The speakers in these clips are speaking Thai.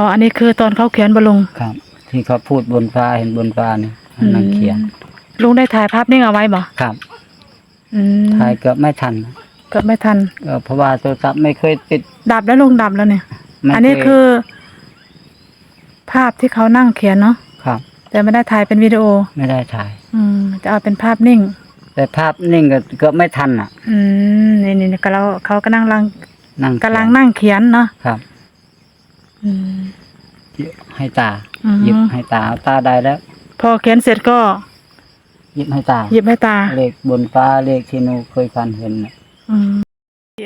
อ๋ออันนี้คือตอนเขาเขียนบลุงครับ ที่เขาพูดบนฟ้าเห็นบนฟ้านี่นั่งเขียน ลุงได้ถ่ายภาพนิ่งเอาไว้บ่ครับอืมถ่ายเกือบไม่ทันเกิดไม่ทันเออเพราะว่าโทรศัพท์ไม่เคยติด ดับแล้วลุงดับแล้วเนี่ยไม่อันนี้เยคือ ภาพที่เขานั่งเขียนเนาะครับ แต่ไม่ได้ถ่ายเป็นวิดีโอ ไม่ได้ถ่าย อืมจะเอาเป็นภาพนิ่ง แต่ภาพนิ่งก็เกือบไม่ทันอะ อืมนี่นี่ก็เราเขากำลังลังนั่งเขียนกำลังนั่งเขียนเนาะครับอืม ให้ตาอือฮึ หยิบให้ตาเอาตาได้แล้วพอเขียนเสร็จก็หยิบให้ตาหยิบให้ตา เลขบนฟ้าเลขที่หนูเคยฟันเห็นน่ะอืม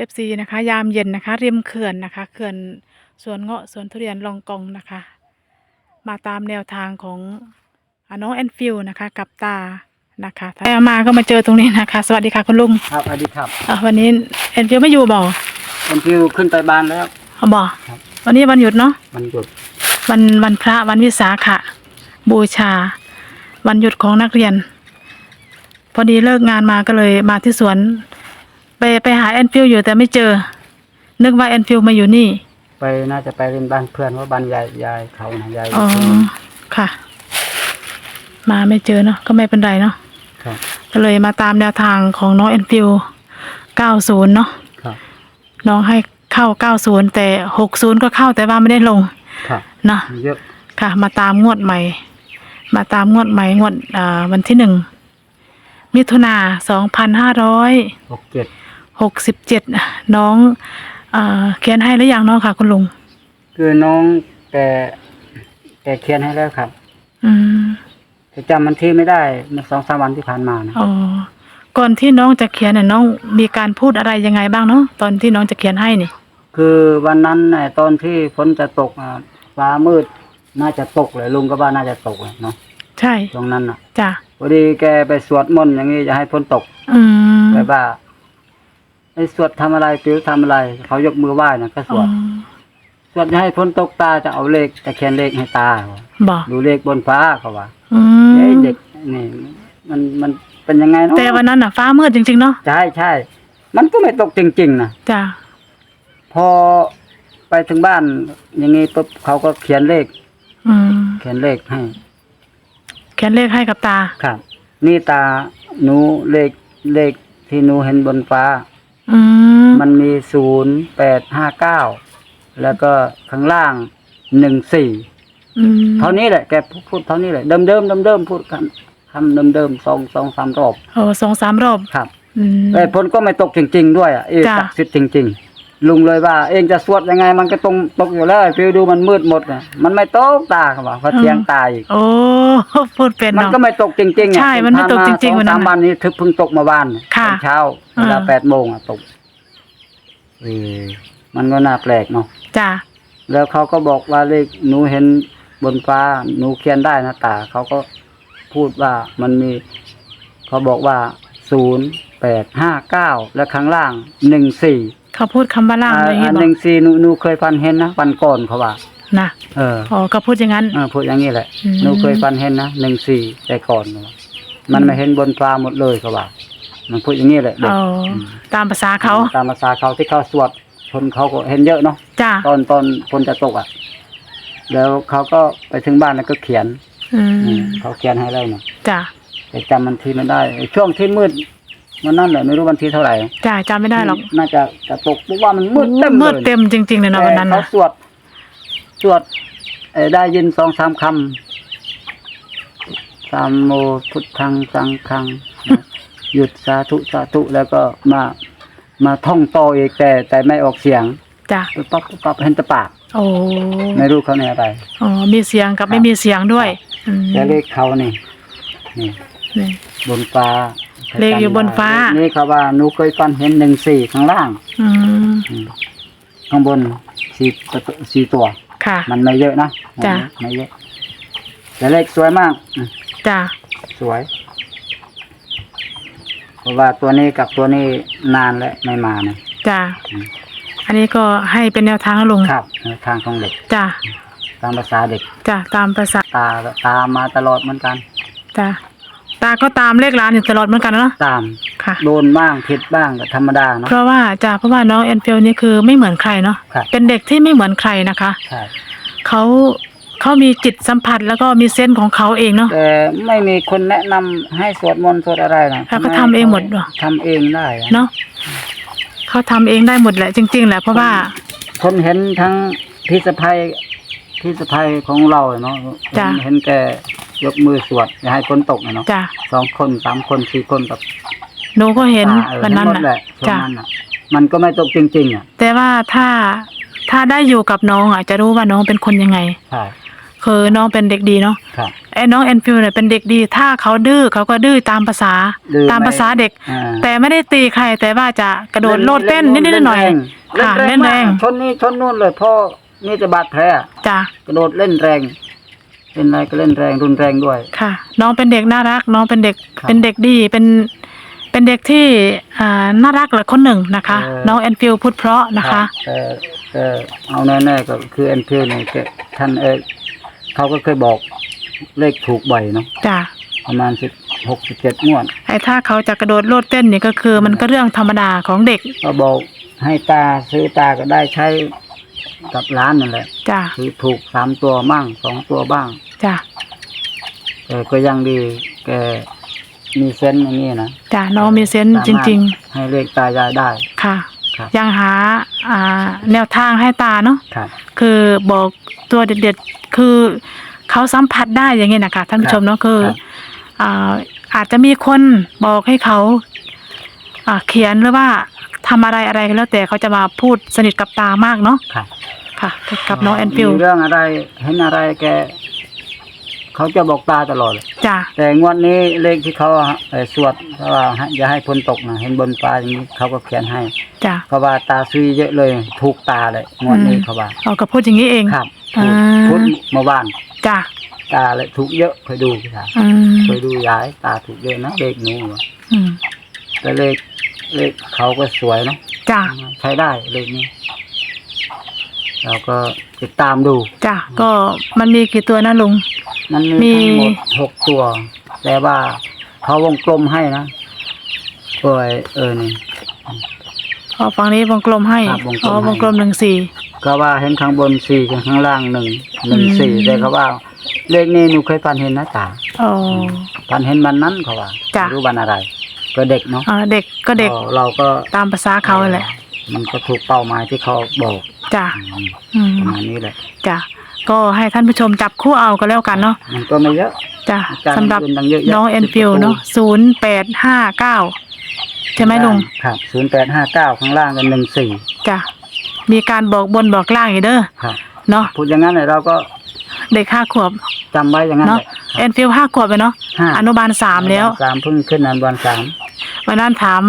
FC นะคะ ยามเย็นนะคะ ริมเขื่อนนะคะเขื่อนสวนเงาะสวนทุเรียนลองกองนะคะ มาตามแนวทางของอาน้องแอนฟิลนะคะ กับตานะคะถ้ามาก็มาเจอตรงนี้นะคะ สวัสดีค่ะคุณลุงครับอดีครับอะวันนี้แอนฟิลไม่อยู่บ่คนฟิวขึ้นไปบ้านแล้วเอาบ่ครับ วันนี้วันหยุดเนาะมันหยุดวันวันพระวันวิสาขะ บูชา วันหยุดของนักเรียน พอดีเลิกงานมาก็เลยมาที่สวน ไปไปหาแอนฟิลอยู่แต่ไม่เจอ นึกว่าแอนฟิลมาอยู่นี่ ไปน่าจะไปเล่นบ้านเพื่อนว่าบ้านยายยายเขานะยายอ๋อที่นี่ค่ะ มาไม่เจอเนาะก็ไม่เป็นไรเนาะครับก็เลยมาตามแนวทางของน้องแอนฟิล90 เนาะครับน้องให้ เข้า90แต่60ก็เข้าแต่ว่าไม่ได้ลงครับเนาะมีเยอะค่ะ มาตามงวดใหม่ มาตามงวดใหม่งวดอ่าวันที่หนึ่งมิถุนาสองพันห้าร้อยหกเจ็ดหกสิบเจ็ดน้องอ่าเขียนให้หรือยังเนาะค่ะ คุณลุงคือน้องแกแกเขียนให้แล้วครับอืมแต่จำมันที่ไม่ได้เมื่อสองสามวันที่ผ่านมานะอ๋อก่อนที่น้องจะเขียนน่ะน้องมีการพูดอะไรยังไงบ้างเนาะตอนที่น้องจะเขียนให้นี่ คือวันนั้นน่ะตอนที่ฝนจะตกอะฟ้ามืดน่าจะตกเลยลุงก็ว่าน่าจะตกเลยเนาะใช่ตรงนั้นน่ะจ้ะพอดีแกไปสวดมนต์อย่างนี้จะให้ฝนตกอืมแบบว่าไอ้สวดทำอะไรปิวทำอะไร เขายกมือไหว้นะก็สอ๋อวด สวดจะให้ฝนตกตาจะเอาเลขจะเขียนเลขให้ตาบอกดูเลขบนฟ้าเขาว่าอืเอ้ยมเด็กนี่ มันมันเป็นยังไงเนาะแต่วันนั้นน่ะฟ้ามืดจริงๆเนาะใช่ใช่มันก็ไม่ตกจริงๆนะจ้ะ พอไปถึงบ้าน อย่างนี้ปุ๊บเขาก็เขียนเลข อืมเขียนเลขให้ เขียนเลขให้กับตา ครับ นี่ตาหนูเลขเลขที่หนูเห็นบนฟ้า อืมมันมีศูนย์แปดห้าเก้าแล้วก็ข้างล่างหนึ่งสี่อืมเท่านี้แหละแกพูดพูดเท่านี้แหละเดิมเดิมเดิมเดิมพูดคำคำเดิมเดิมสองสองสามรอบโอ้สองสามรอบครับ อืม แต่ผลก็ไม่ตกจริง ๆ ด้วยอะเอกจ้ะ ศักดิ์สิทธิ์จริง ๆ ลุงเลยว่า เองจะสวดยังไง มันก็ตรงตกอยู่แล้วฟิวดูมันมืดหมดอะมันไม่ตกตาเขาบอกเขาเทียงตาอีกโอ้พูดเป็นมันเนาะก็ไม่ตกจริงๆอะใช่มันไม่ตกจริงๆผ่าวันนั้นสามน่ะวันนี้ทึบเพิ่งตกเมาบ้านตค่ะอนเช้าเวลาอ่าแปดโมงอะตกเออมันก็น่าแปลกเนาะจ้ะแล้วเขาก็บอกว่าเลขหนูเห็นบนฟ้าหนูเขียนได้นะตาเขาก็พูดว่ามันมี เขาบอกว่าศูนย์แปดห้าเก้าและข้างล่างหนึ่งสี่ เขาพูดคำว่าล่างอะไรอย่างอ่างี้บหอนึ่กงสี่หนูหนูเคยฟันเห็นนะวันก่อนเขาว่า นะเอออ๋อก็พูดอย่างนั้น เออพูดอย่างนี้แหละอืม หนูเคยฟันเห็นนะหนึ่งสี่แต่ก่อนเขาว่ามันไม่เห็นบนฟ้าหมดเลยเขาว่า มันพูดอย่างนี้แหละเด็กอ๋อตามภาษาเขาตามภาษาเขาที่เขาสวดชนเขาก็เห็นเยอะเนาะ จ้ะตอนตอนฝนจะตกอะ แล้วเขาก็ไปถึงบ้านแล้วก็เขียนอือืมมเขาเขียนให้แล้วเนาะจ้ะแต่จำมันทีไม่ได้ไอ้ช่วงที่มืด มันนั่นแหละไม่รู้วันที่เท่าไหร่จ้ะจำไม่ได้หรอกน่าจะจะตกเพราะว่ามันมืดเต็มเลยมืดเต็มจริงๆเลยนะวันนั้นแต่นะเขาสวดสวดเอ่อได้ยินสองสามคำสามโมพุทธังสังฆังนะหยุดสาธุสาธุแล้วก็มามาท่องต่ออีกแต่แต่ไม่ออกเสียงจ้ะปุ๊บปั๊บปุ๊บปั๊บเห็นแต่ปากโอ้ไม่รู้เขาในอะไรอ๋อมีเสียงกับไม่มีเสียงด้วยอืมแต่เลขเขานี่นี่นี่บนฟ้า เลขอยู่บนฟ้าเลขนี่เขาว่าหนูเคยฟันเห็นหนึ่งสี่ข้างล่าง อืมอืมข้างบนสี่ประตูสี่ตัว ค่ะ มันไม่เยอะนะจ้ะ ไม่เยอะ แต่เลขสวยมากอืมจ้ะสวย เพราะว่าตัวนี้กับตัวนี้นานแล้วไม่มานะจ้ะอืม อันนี้ก็ให้เป็นแนวทางนะลุงครับในทางของเด็กจ้ะตามภาษาเด็กจ้ะตามภาษาตาตามมาตลอดเหมือนกัน จ้ะ ตาก็ตามเลขร้านอยู่ตลอดเหมือนกันเนาะตาม ค่ะ โดนบ้างผิดบ้างก็ธรรมดาเนาะ เพราะว่าจ้ะเพราะว่าน้องแอนเฟลนี่คือไม่เหมือนใครเนาะครับ เป็นเด็กที่ไม่เหมือนใครนะคะ ใช่เขาเขามีจิตสัมผัสแล้วก็มีเส้นส์ของเขาเองเนาะ แต่ไม่มีคนแนะนำให้สวดมนต์สวดอะไรนะแล้วก็ทำเองหมดเหรอ ทำเองได้อะเนาะเขาทำเองได้หมดแหละจริง ๆ แหละเพราะว่า คนเห็นทั้งพี่สะพายพี่สะพายของเราเนาะจ้ะ เห็นแก ยกมือสวดอย่าให้คนตกนะเนาะจ้ะสองคนสามคนสี่คนกับหนูก็เห็นตาเออวันนั้นเห็หมดแหน่ะ ละช่วงจ้ะ นั้นน่ะ มันก็ไม่ตกจริงๆอะแต่ว่าถ้าถ้าได้อยู่กับน้องอะจะรู้ว่าน้องเป็นคนยังไง ใช่คือน้องเป็นเด็กดีเนาะครับ ไอ้น้องแอนฟิลเนี่ยเป็นเด็กดี ถ้าเขาดื้อเขาก็ดื้อตามภาษาดื้อตามไม่ภาษาเด็ก อ่า แต่ไม่ได้ตีใครแต่ว่าจะกระโดดโลดเต้นนิดๆหน่อยๆเล่ค่ะนแรงเล่นแรงมากชนนี่ชนนู่นเลยพ่อนี่จะบาดแผลอะจ้ะกระโดดเล่นแรง เล่นอะไรก็เล่นแรงรุนแรงด้วย ค่ะ น้องเป็นเด็กน่ารัก น้องเป็นเด็กครับเป็นเด็กดีเป็นเป็นเด็กที่อ่าน่ารักแหละคนหนึ่งนะคะ เออ น้องแอนฟิลพูดเพราะนะคะแต่แต่เอาแน่ๆก็คือแอนฟิลเนี่ยแกท่านเออเขาก็เคยบอกเลขถูกบ่อยเนาะจ้ะประมาณสิบหกสิบเจ็ดงวด ไอ้ถ้าเขาจะกระโดดโลดเต้นเนี่ยก็คือมันก็เรื่องธรรมดาของเด็ก ก็บอกให้ตาซื้อตาก็ได้ใช้ กับร้านนั่นแหละจ้ะคือถูกสามตัวบ้างสองตัวบ้างจ้ะแต่ก็ยังดีแกมีเซนส์อย่างนี้นะจ้ะน้องมีเซนส์จริง ๆ ให้เลขตายายได้ๆค่ะครับยังหาอ่าแนวทางให้ตาเนาะครับคือบอกตัวเด็ดๆคือเขาสัมผัสได้อย่างเงี้ยนะคะท่านผู้ชมเนาะคือครับอ่าอาจจะมีคนบอกให้เขาอ่าเขียนหรือว่าทำอะไรอะไรก็แล้วแต่เขาจะมาพูดสนิทกับตามากเนาะ ครับค่ะกับน้องแอนฟิลมีเรื่องอะไรเห็นอะไรแก เขาจะบอกตาตลอดเลยจ้ะแต่งวดนี้เลขที่เขาเอ่อสวดเพราะว่าให้อย่าให้พ้นตกนะเห็นบนฟ้าอย่างนี้เขาก็เขียนให้จ้ะเพราะว่าตาซุยเยอะเลยถูกตาเลยงวดนี้อืมเขาว่าเราก็พูดอย่างนี้เอง ครับอ่าพูดเมื่อวานจ้ะตาเลยถูกเยอะเคยดูครับอืมเคยดูยายตาถูกเยอะนะเลขหนูอะอืมแต่เลขเลขเขาก็สวยเนาะจ้ะใช้ได้เลขนี้ เราก็ติดตามดู จ้ะก็มันมีกี่ตัวนะลุงมันมีมีทั้งหมดหกตัว แต่ว่าเขาวงกลมให้นะโอ้ยเออนี่พอฝั่งนี้วงกลมให้ ครับวงกลมอ๋อให้วงกลมหนึ่งสี่ ก็ว่าเห็นข้างบนสี่ข้างล่างหนึ่งหนึ่งสี่อืม แต่เขาว่า เลขนี้หนูเคยฝันเห็นนะจ๋าอ๋อ ฝันเห็นวันนั้นเขาว่าจ้ะ ไม่รู้วันอะไร ก็เด็กเนาะอ่าเด็กก็เด็กเราก็ตามภาษาเขาแหละ มันก็ถูกเป้าหมายที่เขาบอก จ้ะอืมอืมประมาณนี้แหละจ้ะก็ให้ท่านผู้ชมจับคู่เอาก็แล้วกันเนาะมันก็ไม่เยอะจ้ะอาจารย์สำหรับอื่นตั้งเยอะแยะน้องแอนฟิลสิบประตูเนาะศูนย์แปดห้าเก้าใช่ไหมลุงครับศูนย์แปดห้าเก้าข้างล่างกันหนึ่งสี่จ้ะมีการบอกบนบอกล่างอีกเด้อครับเนาะพูดอย่างนั้นเลยเราก็เด็กห้าขวบจำไว้อย่างนั้นเนาะแหละแอนฟิลห้าขวบไปเนาะห้าอนุบาลสามแล้วสามเพิ่งขึ้นอนุบาลสามวันนั้นถาม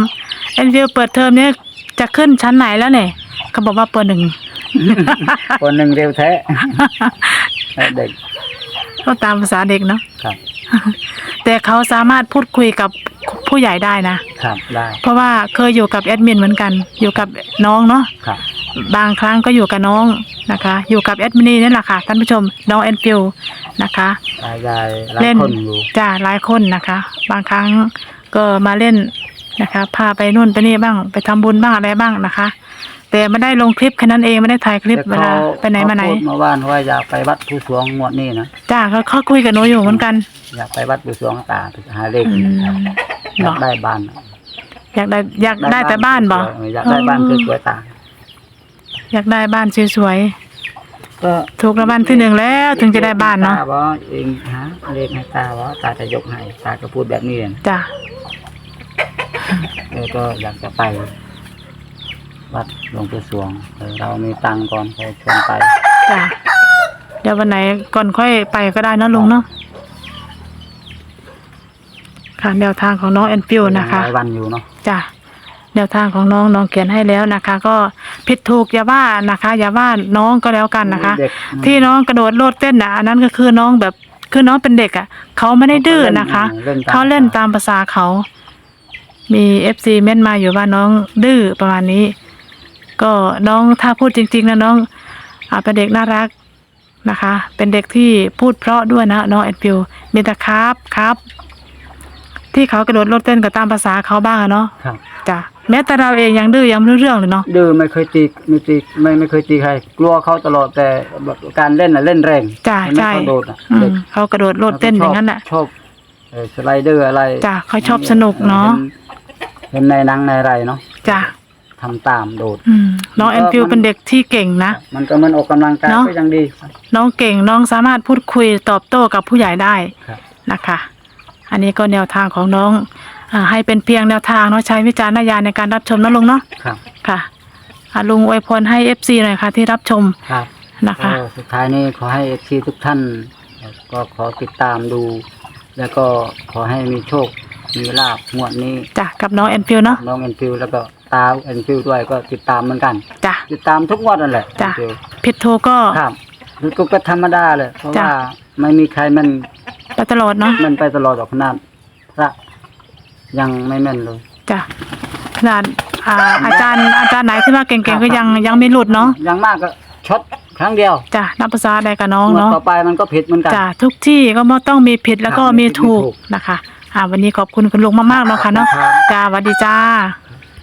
แอนฟิลเปิดเทอมเนี่ยจะขึ้นชั้นไหนแล้วเนี่ยเขาบอกว่าเปิดหนึ่ง คนหนึ่งเร็วแท้เด็กก็ตามภาษาเด็กเนาะครับ แต่เขาสามารถพูดคุยกับผู้ใหญ่ได้นะครับได้เพราะว่าเคยอยู่กับแอดมินเหมือนกัน อยู่กับน้องเนาะครับ บางครั้งก็อยู่กับน้องนะคะ อยู่กับแอดมินนี่แหละค่ะท่านผู้ชมน้องแอนฟิลนะคะตายายหลายเล่นคนอยู่จ้าหลายคนนะคะ บางครั้งก็มาเล่นนะคะ พาไปนู่นไปนี่บ้าง ไปทำบุญบ้างอะไรบ้างนะคะ แต่ไม่ได้ลงคลิปแค่นั้นเองไม่ได้ถ่ายคลิปเวลาไปไหนมาไหนเขพูดเมื่อวานว่าอยากไปวัดผู้สวงงวดนี้นะจ้าเขาเขาคุยกับหนูอยู่เหมือนกัน อยากไปวัดผู้สวงตาไปหาเลขอืมครับอเหรยาอกได้บ้าน อยากได้อยากได้แต่บ้านบ่สวยๆอยากได้บ้านสวยๆตาอยากได้บ้านสวยก็ๆถูกรางวัลที่หนึ่งแล้ว ถึงจะได้บ้านเนาะตว่าเองหาเลขให้ตาว่าตาจะยกให้ตาก็พูดแบบนี้เลยจ้าเออก็อยากจะไป วัดหลวงปู่สวงเออเรามีตังค์ก่อนค่อยชวนไปจ้าเดี๋ยววันไหนก่อนค่อยไปก็ได้เนอะลุงเนาะค่ะแนวทางของน้องแอนฟิลนะคะ หลายวันอยู่เนาะจ้ะแนวทางของน้องน้องเขียนให้แล้วนะคะ ก็ผิดถูกอย่าว่านะคะ อย่าว่าน้องก็แล้วกันนะคะ เด็กที่น้องกระโดดโลดเต้นนะอันนั้นก็คือน้องแบบคือน้องเป็นเด็กอะ เขาไม่ได้ดื้อนะคะเขาเล่นตามภาษาเขา มีเอฟซีเม้นมาอยู่ว่าน้องดื้อประมาณนี้ ก็น้องถ้าพูดจริง ๆ นะน้องอ่าเป็นเด็กน่ารักนะคะ เป็นเด็กที่พูดเพราะด้วยนะน้องแอนฟิวมีแต่ครับครับ ที่เขากระโดดโลดเต้นก็ตามภาษาเขาบ้างอะเนาะครับ จ้ะแม้แต่เราเองยังดื้อยังไม่รู้เรื่องเลยเนาะดื้อไม่เคยตีไม่ตีไม่ไม่เคยตีใคร กลัวเขาตลอดแต่แบบการเล่นน่ะเล่นแรงจ้ะเห็นไหมใช่เขาโดดอะอืเด็มกเขากระโดดโลดเต้นอย่างนั้นแหละชอบเอ่อสไลเดอร์อะไรจ้ะเขาชอบสนุกเนาะเห็นในหนังในอะไรเนาะจ้ะ ทำตามโดด อืมน้องมันก็แอนฟิวมัน เป็นเด็กที่เก่งนะ มันก็เหมันออกกำลังกายเนาะก็ยังดีน้องเก่งน้องสามารถพูดคุยตอบโต้กับผู้ใหญ่ได้ครับ นะคะ อันนี้ก็แนวทางของน้องอาให้เป็นเพียงแนวทางเนาะใช้วิจารณญาณในการรับชมนะลุงเนาะครับ ค่ะอะลุงอวยพรให้ FC หน่อยค่ะ ที่รับชมครับนะคะ ก็สุดท้ายนี้ขอให้เอฟซีทุกท่าน ก็ขอติดตามดู แล้วก็ขอให้มีโชค มีลาบงวดนี้จ้ะกับน้องแอนฟิวเนาะน้องแอนฟิวแล้วก็ ตาแอนฟิวด้วยก็ติดตามเหมือนกัน จ้ะ ติดตามทุกงวดนั่นแหละจ้ะแอนฟิวผิดถูกก็ครับมันก็ธรรมดาเลยเพราะจ้ะว่าไม่มีใครมันไปตลอดเนาะมันไปตลอดดอกขนาดพระยังไม่แม่นเลย จ้ะขนาดอ่าอาจารย์อาจารย์ไหนที่ว่าเก่งๆก็ยังยังไม่หลุดเนาะอยังมากก็ช็อตครั้งเดียวจ้ะนับภาษาใดกับน้องงวดเนาะต่อไปมันก็ผิดเหมือนกัน จ้ะทุกที่ก็มต้องมีผิดแล้วก็ครับมีมีผิดถูกมีถูกนะคะ อ่า วันนี้ขอบคุณคุณลุงมากๆเนาะค่ะเนาะครับจ้าสวัสดีจ้าค